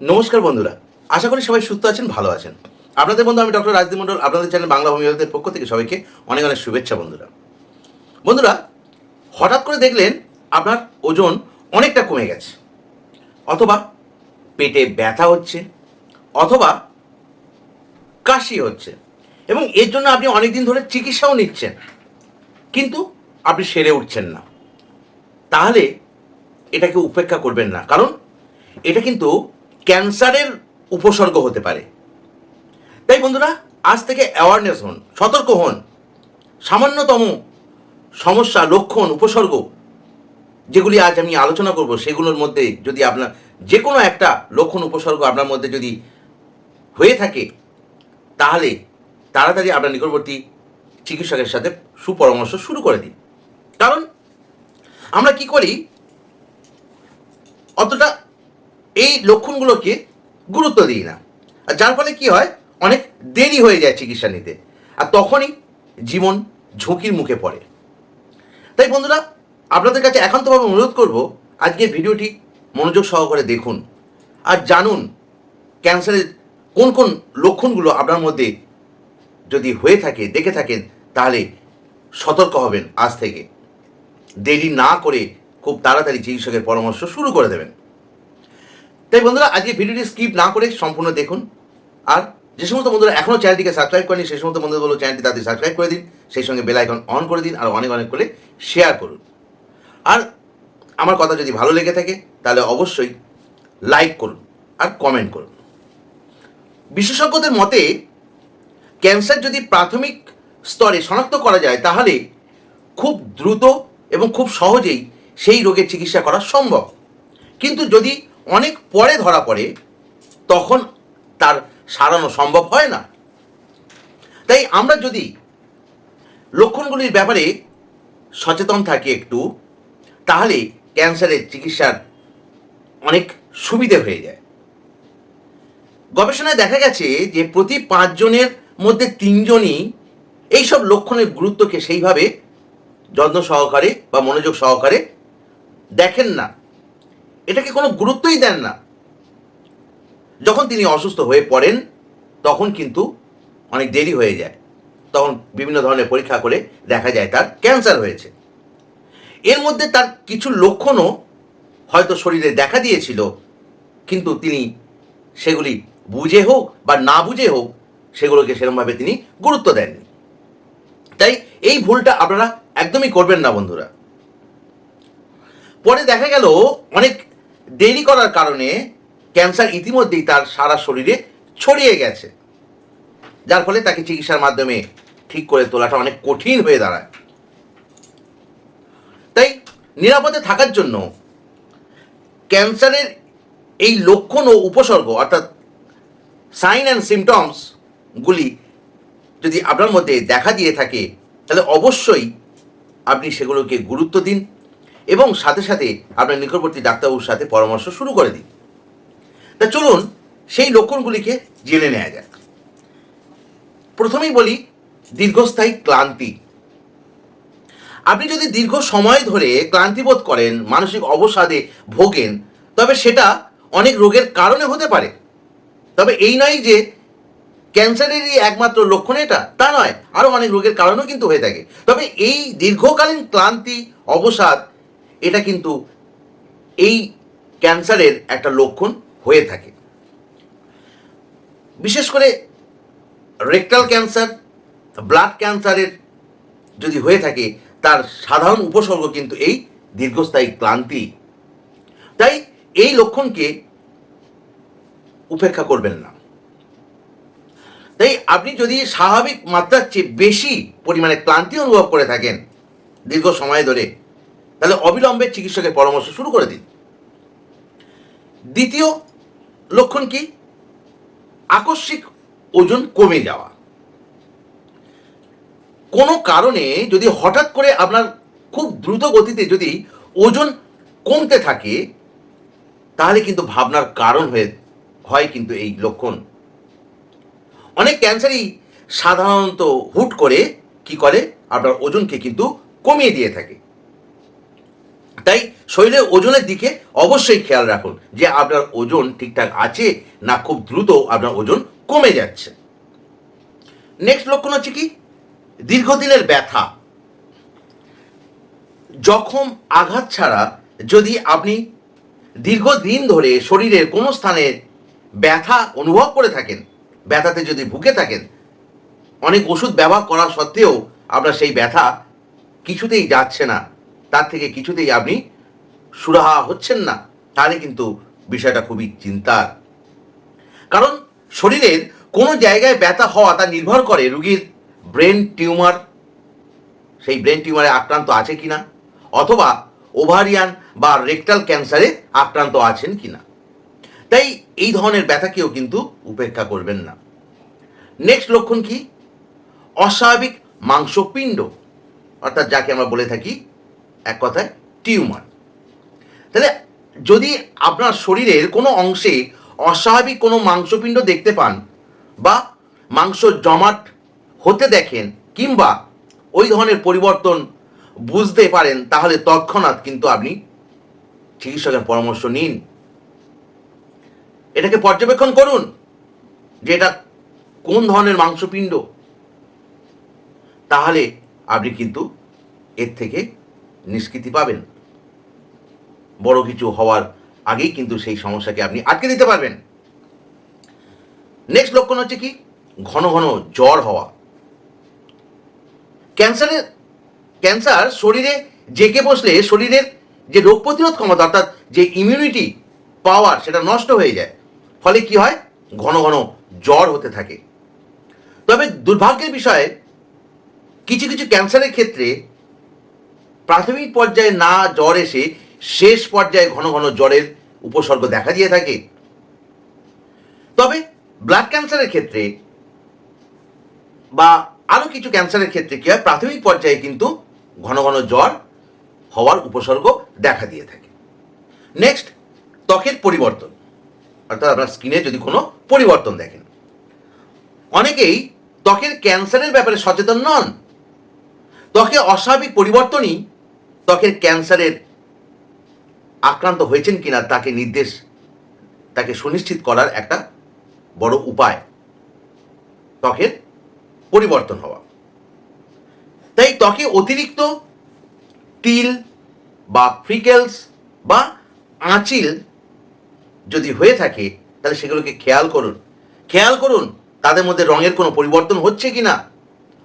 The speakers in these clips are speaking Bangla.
নমস্কার বন্ধুরা, আশা করি সবাই সুস্থ আছেন, ভালো আছেন। আপনাদের বন্ধু আমি ডক্টর রাজদীপ মণ্ডল, আপনাদের চ্যানেল বাংলা হোমিওপ্যাথের পক্ষ থেকে সবাইকে অনেক অনেক শুভেচ্ছা বন্ধুরা। বন্ধুরা, হঠাৎ করে দেখলেন আপনার ওজন অনেকটা কমে গেছে, অথবা পেটে ব্যথা হচ্ছে, অথবা কাশি হচ্ছে, এবং এর জন্য আপনি অনেক দিন ধরে চিকিৎসাও নিচ্ছেন, কিন্তু আপনি সেরে উঠছেন না। তাহলে এটাকে উপেক্ষা করবেন না, কারণ এটা কিন্তু ক্যান্সারের উপসর্গ হতে পারে। তাই বন্ধুরা, আজ থেকে অ্যাওয়ারনেস হন, সতর্ক হন। সামান্যতম সমস্যা, লক্ষণ, উপসর্গ যেগুলি আজ আমি আলোচনা করব, সেগুলোর মধ্যে যদি আপনার যে কোনো একটা লক্ষণ, উপসর্গ আপনার মধ্যে যদি হয়ে থাকে, তাহলে তাড়াতাড়ি আপনার নিকটবর্তী চিকিৎসকের সাথে সুপরামর্শ শুরু করে দিন। কারণ আমরা কি করি? অতটা এই লক্ষণগুলোকে গুরুত্ব দিই না। আর যার ফলে কি হয়? অনেক দেরি হয়ে যায় চিকিৎসা নিতে। আর তখনই জীবন ঝুঁকির মুখে পড়ে। তাই বন্ধুরা, আপনাদের কাছে একান্তভাবে অনুরোধ করব আজকের ভিডিওটি মনোযোগ সহকারে দেখুন আর জানুন ক্যান্সারের কোন কোন লক্ষণগুলো আপনার মধ্যে যদি হয়ে থাকে, দেখে থাকেন, তাহলে সতর্ক হবেন আজ থেকে। দেরি না করে খুব তাড়াতাড়ি চিকিৎসকের পরামর্শ শুরু করে দেবেন। তাই বন্ধুরা, আজকে ভিডিওটি স্কিপ না করে সম্পূর্ণ দেখুন। আর যে সমস্ত বন্ধুরা এখনও চ্যানেলটিকে সাবস্ক্রাইব করেনি সেই সমস্ত বন্ধুরা বলো চ্যানেলটি তাদের সাবস্ক্রাইব করে দিন, সেই সঙ্গে বেল আইকন অন করে দিন আর অনেক অনেক করে শেয়ার করুন। আর আমার কথা যদি ভালো লেগে থাকে, তাহলে অবশ্যই লাইক করুন আর কমেন্ট করুন। বিশেষজ্ঞদের মতে ক্যান্সার যদি প্রাথমিক স্তরে শনাক্ত করা যায়, তাহলে খুব দ্রুত এবং খুব সহজেই সেই রোগের চিকিৎসা করা সম্ভব। কিন্তু যদি অনেক পরে ধরা পড়ে, তখন তার সারানো সম্ভব হয় না। তাই আমরা যদি লক্ষণগুলির ব্যাপারে সচেতন থাকি একটু, তাহলে ক্যান্সারের চিকিৎসার অনেক সুবিধে হয়ে যায়। গবেষণায় দেখা গেছে যে প্রতি পাঁচজনের মধ্যে তিনজনই এইসব লক্ষণের গুরুত্বকে সেইভাবে যত্ন সহকারে বা মনোযোগ সহকারে দেখেন না। এটাকে কোনো গুরুত্বই দেন না। যখন তিনি অসুস্থ হয়ে পড়েন, তখন কিন্তু অনেক দেরি হয়ে যায়। তখন বিভিন্ন ধরনের পরীক্ষা করে দেখা যায় তার ক্যান্সার হয়েছে। এর মধ্যে তার কিছু লক্ষণও হয়তো শরীরে দেখা দিয়েছিল, কিন্তু তিনি সেগুলি বুঝে হোক বা না বুঝে হোক, সেগুলোকে সেরকমভাবে তিনি গুরুত্ব দেননি। তাই এই ভুলটা আপনারা একদমই করবেন না, বন্ধুরা। পরে দেখা গেল অনেক দেরি করার কারণে ক্যান্সার ইতিমধ্যেই তার সারা শরীরে ছড়িয়ে গেছে। যার ফলে তাকে চিকিৎসার মাধ্যমে ঠিক করে তোলাটা অনেক কঠিন হয়ে দাঁড়ায়। তাই নিরাপদে থাকার জন্য ক্যান্সারের এই লক্ষণ ও উপসর্গ, অর্থাৎ সাইন অ্যান্ড সিমটমসগুলি যদি আপনার মধ্যে দেখা দিয়ে থাকে, তাহলে অবশ্যই আপনি সেগুলোকে গুরুত্ব দিন। এবং সাথে সাথে আপনার নিকটবর্তী ডাক্তারবাবুর সাথে পরামর্শ শুরু করে দিন তা চলুন সেই লক্ষণগুলিকে জেনে নেওয়া যাক। প্রথমেই বলি, দীর্ঘস্থায়ী ক্লান্তি। আপনি যদি দীর্ঘ সময় ধরে ক্লান্তিবোধ করেন, মানসিক অবসাদে ভোগেন, তবে সেটা অনেক রোগের কারণে হতে পারে। তবে এই নয় যে ক্যান্সারেরই একমাত্র লক্ষণ এটা, তা নয়, আরও অনেক রোগের কারণেও কিন্তু হয়ে থাকে। তবে এই দীর্ঘকালীন ক্লান্তি, অবসাদ এটা কিন্তু এই ক্যান্সারের একটা লক্ষণ হয়ে থাকে। বিশেষ করে রেকটাল ক্যান্সার, ব্লাড ক্যান্সারের যদি হয়ে থাকে, তার সাধারণ উপসর্গ কিন্তু এই দীর্ঘস্থায়ী ক্লান্তি। তাই এই লক্ষণকে উপেক্ষা করবেন না। তাই আপনি যদি স্বাভাবিক মাত্রার চেয়ে বেশি পরিমাণে ক্লান্তি অনুভব করে থাকেন, দীর্ঘ সময় ধরে তাহলে অবিলম্বে চিকিৎসকের পরামর্শ শুরু করে দিন। দ্বিতীয় লক্ষণ কি? আকস্মিক ওজন কমে যাওয়া। কোনো কারণে যদি হঠাৎ করে আপনার খুব দ্রুত গতিতে যদি ওজন কমতে থাকে, তাহলে কিন্তু ভাবনার কারণ হয়ে, হয় কিন্তু এই লক্ষণ। অনেক ক্যান্সারই সাধারণত হুট করে কি করে? আপনার ওজনকে কিন্তু কমিয়ে দিয়ে থাকে। তাই শরীরের ওজনের দিকে অবশ্যই খেয়াল রাখুন যে আপনার ওজন ঠিকঠাক আছে না খুব দ্রুত আপনার ওজন কমে যাচ্ছে। নেক্সট লক্ষণ হচ্ছে কি? দীর্ঘদিনের ব্যথা। জখম, আঘাত ছাড়া যদি আপনি দীর্ঘদিন ধরে শরীরের কোনো স্থানে ব্যথা অনুভব করে থাকেন, ব্যথাতে যদি ভুগে থাকেন, অনেক ওষুধ ব্যবহার করা সত্ত্বেও আপনার সেই ব্যথা কিছুতেই যাচ্ছে না। তার থেকে কিছুতেই আপনি সুরাহা হচ্ছেন না। তাহলে কিন্তু বিষয়টা খুবই চিন্তার। কারণ শরীরের কোনো জায়গায় ব্যথা হওয়া তা নির্ভর করে রুগীর ব্রেন টিউমার। সেই ব্রেন টিউমারে আক্রান্ত আছে কিনা? অথবা ওভারিয়ান বা রেকটাল ক্যান্সারে আক্রান্ত আছেন কি না তাই এই ধরনের ব্যথাকেও কিন্তু উপেক্ষা করবেন না। নেক্সট লক্ষণ কি? অস্বাভাবিক মাংসপিণ্ড। অর্থাৎ যাকে আমরা বলে থাকি এক কথায় টিউমার। তাহলে যদি আপনার শরীরের কোনো অংশে অস্বাভাবিক কোনো মাংসপিণ্ড দেখতে পান বা মাংস জমাট হতে দেখেন কিংবা ওই ধরনের পরিবর্তন বুঝতে পারেন, তাহলে তৎক্ষণাৎ কিন্তু আপনি চিকিৎসকের পরামর্শ নিন। এটাকে পর্যবেক্ষণ করুন যে এটা কোন ধরনের মাংসপিণ্ড। তাহলে আপনি কিন্তু এর থেকে নিষ্কৃতি পাবেন। বড় কিছু হওয়ার আগেই কিন্তু সেই সমস্যাকে আপনি আটকে দিতে পারবেন। নেক্সট লক্ষণ হচ্ছে কি? ঘন ঘন জ্বর হওয়া। ক্যান্সারের ক্যান্সার শরীরে জেকে বসলে শরীরের যে রোগ প্রতিরোধ ক্ষমতা, অর্থাৎ যে ইমিউনিটি পাওয়ার সেটা নষ্ট হয়ে যায়। ফলে কি হয়? ঘন ঘন জ্বর হতে থাকে। তবে দুর্ভাগ্যের বিষয়ে কিছু কিছু ক্যান্সারের ক্ষেত্রে প্রাথমিক পর্যায়ে না জ্বর এসে শেষ পর্যায়ে ঘন ঘন জ্বরের উপসর্গ দেখা দিয়ে থাকে। তবে ব্লাড ক্যান্সারের ক্ষেত্রে বা আরও কিছু ক্যান্সারের ক্ষেত্রে কী হয়? প্রাথমিক পর্যায়ে কিন্তু ঘন ঘন জ্বর হওয়ার উপসর্গ দেখা দিয়ে থাকে। নেক্সট ত্বকের পরিবর্তন। অর্থাৎ আপনার স্কিনে যদি কোনো পরিবর্তন দেখেন। অনেকেই ত্বকের ক্যান্সারের ব্যাপারে সচেতন নন। ত্বকে অস্বাভাবিক পরিবর্তনই ত্বকের ক্যান্সারের আক্রান্ত হয়েছেন কিনা তাকে নির্দেশ, তাকে সুনিশ্চিত করার একটা বড় উপায় ত্বকের পরিবর্তন হওয়া। তাই ত্বকে অতিরিক্ত তিল বা ফ্রিকেলস বা আঁচিল যদি হয়ে থাকে, তাহলে সেগুলোকে খেয়াল করুন। খেয়াল করুন, তাদের মধ্যে রঙের কোনো পরিবর্তন হচ্ছে কি না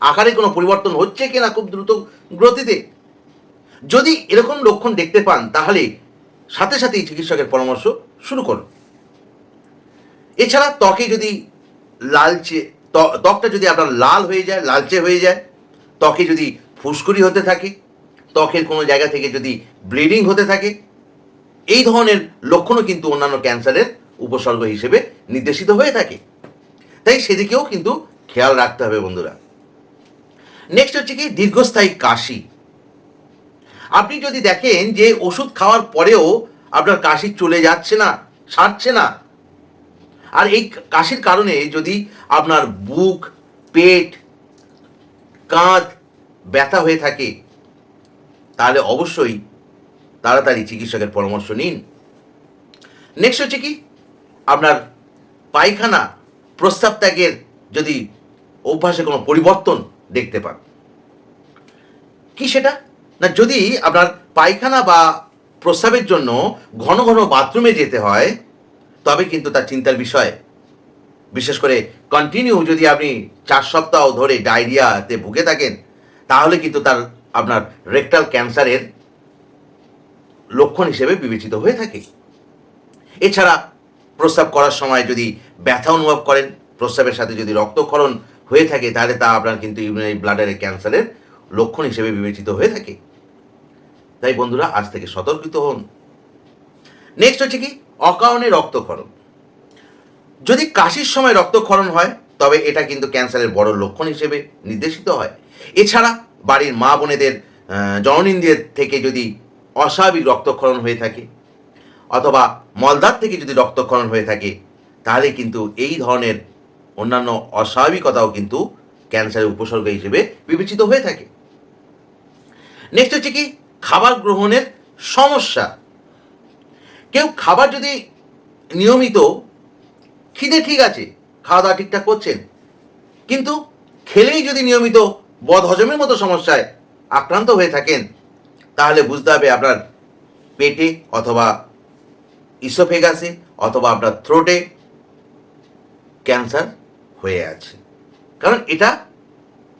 আকারে কোনো পরিবর্তন হচ্ছে কি না খুব দ্রুত গতিতে। যদি এরকম লক্ষণ দেখতে পান, তাহলে সাথে সাথেই চিকিৎসকের পরামর্শ শুরু করুন। এছাড়া ত্বকে যদি লালচে ত্বকটা যদি আপনার লাল হয়ে যায়, লালচে হয়ে যায়, ত্বকে যদি ফুসকুড়ি হতে থাকে, ত্বকের কোনো জায়গা থেকে যদি ব্লিডিং হতে থাকে, এই ধরনের লক্ষণও কিন্তু অন্যান্য ক্যান্সারের উপসর্গ হিসেবে নির্দেশিত হয়ে থাকে। তাই সেদিকেও কিন্তু খেয়াল রাখতে হবে বন্ধুরা। নেক্সট হচ্ছে কি, দীর্ঘস্থায়ী কাশি। আপনি যদি দেখেন যে ওষুধ খাওয়ার পরেও আপনার কাশি চলে যাচ্ছে না, সারছে না, আর এই কাশির কারণে যদি আপনার বুক, পেট, কাঁধ ব্যথা হয়ে থাকে, তাহলে অবশ্যই তাড়াতাড়ি চিকিৎসকের পরামর্শ নিন। নেক্সট হচ্ছে কি? আপনার পায়খানা, প্রস্তাব ত্যাগের যদি অভ্যাসে কোনো পরিবর্তন দেখতে পান। কি সেটা? না, যদি আপনার পায়খানা বা প্রস্রাবের জন্য ঘন ঘন বাথরুমে যেতে হয়, তবে কিন্তু তার চিন্তার বিষয়। বিশেষ করে কন্টিনিউ যদি আপনি চার সপ্তাহ ধরে ডায়রিয়াতে ভুগে থাকেন, তাহলে কিন্তু তার আপনার রেকটাল ক্যান্সারের লক্ষণ হিসেবে বিবেচিত হয়ে থাকে। এছাড়া প্রস্রাব করার সময় যদি ব্যথা অনুভব করেন, প্রস্রাবের সাথে যদি রক্তক্ষরণ হয়ে থাকে, তাহলে তা আপনার কিন্তু ইউরিনারি ব্লাডারের ক্যান্সারের লক্ষণ হিসেবে বিবেচিত হয়ে থাকে। তাই বন্ধুরা আজ থেকে সতর্কিত হন। নেক্সট হচ্ছে কি? অকারণে রক্তক্ষরণ। যদি কাশির সময় রক্তক্ষরণ হয় তবে এটা কিন্তু ক্যান্সারের বড় লক্ষণ হিসেবে নির্দেশিত হয়। এছাড়া বাড়ির মা বোনেদের আহ, থেকে যদি অস্বাভাবিক রক্তক্ষরণ হয়ে থাকে অথবা মলদার থেকে যদি রক্তক্ষরণ হয়ে থাকে তাহলে কিন্তু এই ধরনের অন্যান্য অস্বাভাবিকতাও কিন্তু ক্যান্সারের উপসর্গ হিসেবে বিবেচিত হয়ে থাকে। নেক্সট হচ্ছে কি? খাবার গ্রহণের সমস্যা। কেউ খাবার যদি নিয়মিত, খিদে ঠিক আছে খাওয়া দাওয়া ঠিকঠাক করছেন, কিন্তু খেলেই যদি নিয়মিত বদহজমের মতো সমস্যায় আক্রান্ত হয়ে থাকেন, তাহলে বুঝতে হবে আপনার পেটে অথবা ইসোফেগাসে অথবা আপনার থ্রোটে ক্যান্সার হয়ে আছে। কারণ এটা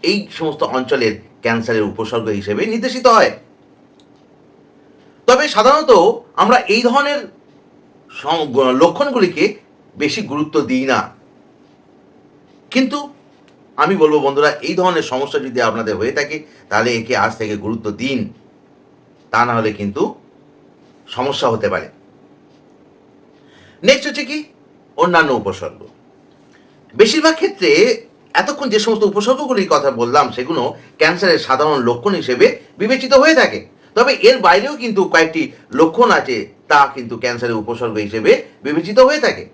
এই সমস্ত অঞ্চলের ক্যান্সারের উপসর্গ হিসেবে নির্দেশিত হয়। তবে সাধারণত আমরা এই ধরনের লক্ষণগুলিকে বেশি গুরুত্ব দিই না। কিন্তু আমি বলব বন্ধুরা, এই ধরনের সমস্যা যদি আপনাদের হয়ে থাকে, তাহলে একে আজ থেকে গুরুত্ব দিন। তা না হলে কিন্তু সমস্যা হতে পারে। নেক্সট হচ্ছে কি? অন্যান্য উপসর্গ। বেশিরভাগ ক্ষেত্রে এতক্ষণ যে সমস্ত উপসর্গগুলির কথা বললাম, সেগুলো ক্যান্সারের সাধারণ লক্ষণ হিসেবে বিবেচিত হয়ে থাকে। তবে এর বাইরেও কিন্তু কয়েকটি লক্ষণ আছে তা কিন্তু ক্যান্সারের উপসর্গ হিসেবে বিবেচিত হয়ে থাকে।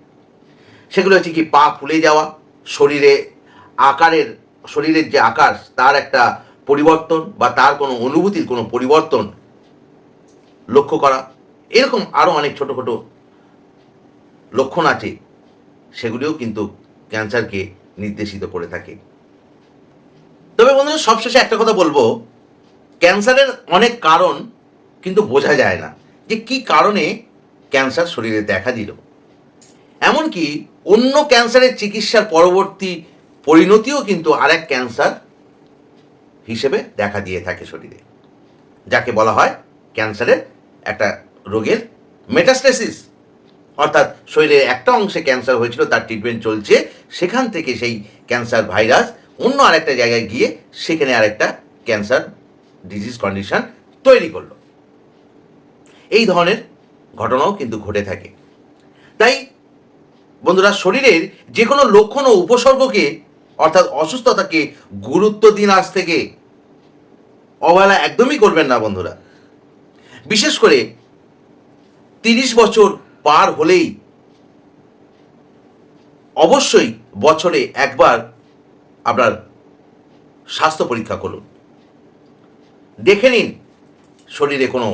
সেগুলো হচ্ছে কি, পা ফুলে যাওয়া, শরীরে আকারের, শরীরের যে আকার, তার একটা পরিবর্তন বা তার কোনো অনুভূতির কোনো পরিবর্তন লক্ষ্য করা। এরকম আরও অনেক ছোট ছোট লক্ষণ আছে, সেগুলিও কিন্তু ক্যান্সারকে নির্দেশিত করে থাকে। তবে বন্ধুরা, সবশেষে একটা কথা বলব। ক্যান্সারের অনেক কারণ কিন্তু বোঝা যায় না যে কি কারণে ক্যান্সার শরীরে দেখা দিল। এমনকি অন্য ক্যান্সারের চিকিৎসার পরবর্তী পরিণতিও কিন্তু আরেক ক্যান্সার হিসেবে দেখা দিয়ে থাকে শরীরে, যাকে বলা হয় ক্যান্সারের একটা রোগের মেটাস্টেসিস অর্থাৎ শরীরের একটা অংশে ক্যান্সার হয়েছিল, তার ট্রিটমেন্ট চলছে, সেখান থেকে সেই ক্যান্সার ভাইরাস অন্য আরেকটা জায়গায় গিয়ে সেখানে আরেকটা ক্যান্সার ডিজিজ কন্ডিশন তৈরি করল। এই ধরনের ঘটনাও কিন্তু ঘটে থাকে। তাই বন্ধুরা, শরীরের যে কোনো লক্ষণ ও উপসর্গকে, অর্থাৎ অসুস্থতাকে গুরুত্ব দিন আজ থেকে। অবহেলা একদমই করবেন না বন্ধুরা। বিশেষ করে তিরিশ বছর পার হলেই অবশ্যই বছরে একবার আপনার স্বাস্থ্য পরীক্ষা করুন। দেখে নিন, শরীরে কোনো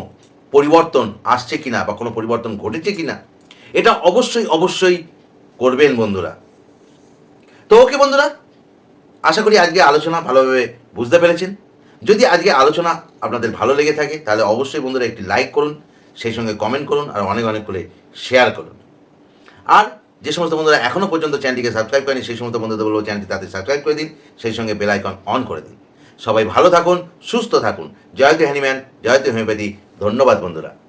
পরিবর্তন আসছে কিনা বা কোনো পরিবর্তন ঘটেছে কিনা। এটা অবশ্যই অবশ্যই করবেন বন্ধুরা। তো ওকে বন্ধুরা, আশা করি আজকে আলোচনা ভালোভাবে বুঝতে পেরেছেন। যদি আজকে আলোচনা আপনাদের ভালো লেগে থাকে, তাহলে অবশ্যই বন্ধুরা একটি লাইক করুন, সেই সঙ্গে কমেন্ট করুন, আর অনেক অনেক করে শেয়ার করুন। আর যে সমস্ত বন্ধুরা এখনও পর্যন্ত চ্যানেলটিকে সাবস্ক্রাইব করেনি, সেই সমস্ত বন্ধুদের বলব চ্যানেলটি তাতে সাবস্ক্রাইব করে দিন, সেই সঙ্গে বেল আইকন অন করে দিন। সবাই ভালো থাকুন সুস্থ থাকুন। জয়তী হ্যানিম্যান জয়তী হোমিওপ্যাথি। ধন্যবাদ বন্ধুরা।